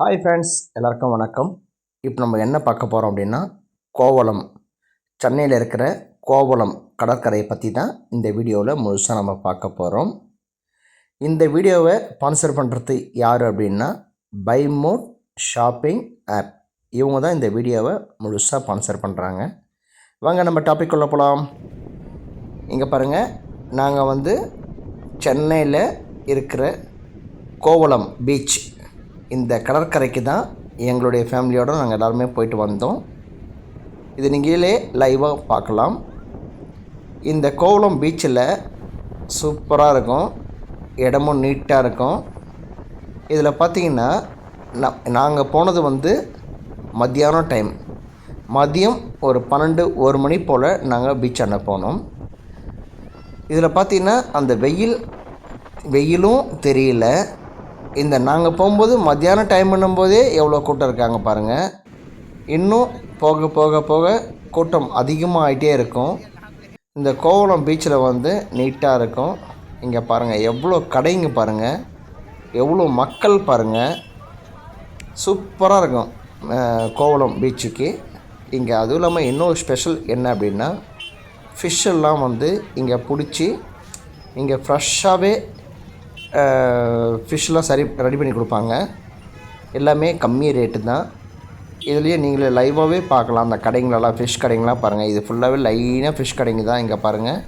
Hi friends எல்லாருக்கும் வணக்கம். இப்போ நம்ம என்ன பார்க்க போகிறோம் அப்படின்னா கோவளம். சென்னையில் இருக்கிற கோவளம் கடற்கரையை பற்றி தான் இந்த வீடியோவில் முழுசாக நம்ம பார்க்க போகிறோம் இந்த வீடியோவை ஸ்பான்சர் பண்ணுறது யார் அப்படின்னா பைமோட் ஷாப்பிங் ஆப். இவங்க தான் இந்த வீடியோவை முழுசாக ஸ்பான்சர் பண்ணுறாங்க வாங்க நம்ம டாபிக் உள்ள போகலாம் இங்கே பாருங்கள் நாங்கள் வந்து சென்னையில் இருக்கிற கோவளம் பீச் இந்த கடற்கரைக்கு தான் எங்களுடைய ஃபேமிலியோடு நாங்கள் எல்லாருமே போயிட்டு வந்தோம். இது நீங்களே லைவாக பார்க்கலாம். இந்த கோவளம் பீச்சில் சூப்பராக இருக்கும். இடமும் நீட்டாக இருக்கும். இதில் பார்த்தீங்கன்னா நாங்கள் போனது வந்து மத்தியானம் டைம் மதியம் ஒரு பன்னெண்டு ஒரு மணி போல் நாங்கள் பீச் அண்ண போனோம். இதில் பார்த்தீங்கன்னா அந்த வெயில் வெயிலும் தெரியல. இந்த நாங்கள் போகும்போது மத்தியானம் டைம் பண்ணும்போதே எவ்வளோ கூட்டம் இருக்காங்க பாருங்கள் இன்னும் போக போக போக கூட்டம் அதிகமாக ஆகிட்டே இருக்கும். இந்த கோவளம் பீச்சில் வந்து நீட்டாக இருக்கும். இங்கே பாருங்கள் எவ்வளோ கடைங்க பாருங்கள் எவ்வளோ மக்கள் பாருங்கள் சூப்பராக இருக்கும் கோவளம் பீச்சுக்கு இங்கே அதுவும் இல்லாமல் இன்னொரு ஸ்பெஷல் என்ன அப்படின்னா ஃபிஷ்ஷெல்லாம் வந்து இங்கே பிடிச்சி இங்கே ஃப்ரெஷ்ஷாகவே ஃபிஷ்லாம் சரி ரெடி பண்ணி கொடுப்பாங்க. எல்லாமே கம்மி ரேட்டு தான். இதுலேயே நீங்களே லைவாகவே பார்க்கலாம். அந்த கடைங்களெல்லாம் ஃபிஷ் கடைங்களாம் பாருங்கள் இது ஃபுல்லாகவே லைனாக ஃபிஷ் கடைங்க தான் இங்கே பாருங்கள்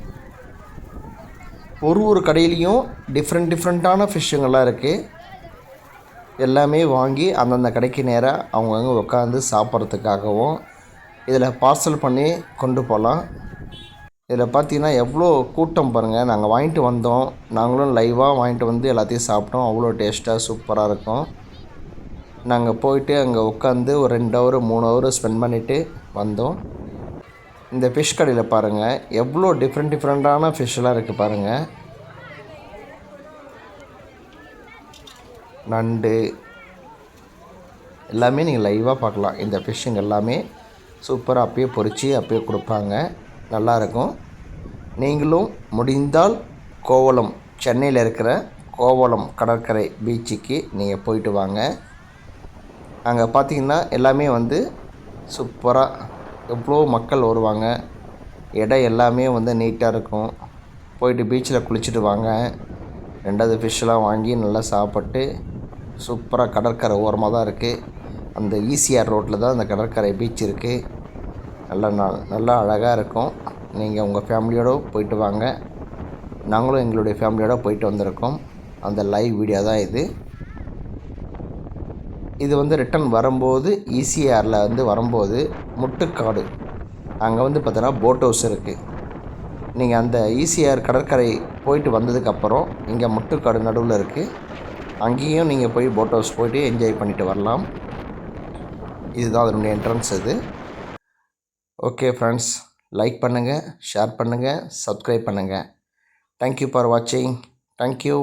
ஒரு ஒரு கடையிலையும் டிஃப்ரெண்ட் டிஃப்ரெண்ட்டான ஃபிஷ்ஷுங்கள்லாம் இருக்குது எல்லாமே வாங்கி அந்தந்த கடைக்கு நேராக அவங்கவுங்க உட்காந்து சாப்பிட்றதுக்காகவும் இதில் பார்சல் பண்ணி கொண்டு போகலாம். இதில் பார்த்தீங்கன்னா எவ்வளோ கூட்டம் பாருங்கள் நாங்கள் வாங்கிட்டு வந்தோம். நாங்களும் லைவாக வாங்கிட்டு வந்து எல்லாத்தையும் சாப்பிட்டோம். அவ்வளோ டேஸ்ட்டாக சூப்பராக இருக்கும். நாங்கள் போயிட்டு அங்கே உட்காந்து ஒரு ரெண்டு ஹவர் மூணு ஹவர் ஸ்பெண்ட் பண்ணிவிட்டு வந்தோம். இந்த ஃபிஷ் கடையில் பாருங்கள் எவ்வளோ டிஃப்ரெண்ட் டிஃப்ரெண்ட்டான ஃபிஷ்லாம் இருக்குது பாருங்கள் நண்டு. எல்லாமே நீங்கள் லைவாக பார்க்கலாம். இந்த ஃபிஷ்ஷுங்க எல்லாமே சூப்பராக அப்பயே பொரித்து அப்பயே கொடுப்பாங்க. நல்லாயிருக்கும். நீங்களும் முடிந்தால் கோவளம் சென்னையில் இருக்கிற கோவளம் கடற்கரை பீச்சுக்கு நீங்கள் போயிட்டு வாங்க. அங்கே பார்த்தீங்கன்னா எல்லாமே வந்து சூப்பராக எவ்வளோ மக்கள் வருவாங்க. இடம் எல்லாமே வந்து நீட்டாக இருக்கும். போயிட்டு பீச்சில் குளிச்சுட்டு வாங்க. ரெண்டாவது ஃபிஷ்லாம் வாங்கி நல்லா சாப்பிட்டு சூப்பராக கடற்கரை ஓரமாக தான் இருக்குது அந்த ஈசிஆர் ரோட்டில் தான் அந்த கடற்கரை பீச் இருக்குது நல்ல நாள் நல்லா அழகாக இருக்கும். நீங்கள் உங்கள் ஃபேமிலியோடு போயிட்டு வாங்க. நாங்களும் எங்களுடைய ஃபேமிலியோடு போயிட்டு வந்திருக்கோம். அந்த லைவ் வீடியோ தான் இது. இது வந்து ரிட்டன் வரும்போது ஈசிஆரில் வந்து வரும்போது முட்டுக்காடு. அங்கே வந்து பார்த்தோன்னா போட் ஹவுஸ் இருக்குது நீங்கள் அந்த ஈசிஆர் கடற்கரை போயிட்டு வந்ததுக்கப்புறம் இங்கே முட்டுக்காடு நடுவில் இருக்குது அங்கேயும் நீங்கள் போய் போட் ஹவுஸ் போயிட்டு என்ஜாய் பண்ணிட்டு வரலாம். இதுதான் அதனுடைய என்ட்ரன்ஸ் இது. ஓகே ஃப்ரெண்ட்ஸ் லைக் பண்ணுங்கள் ஷேர் பண்ணுங்கள் சப்ஸ்கிரைப் பண்ணுங்கள் தேங்க்யூ ஃபார் வாட்சிங் தேங்க்யூ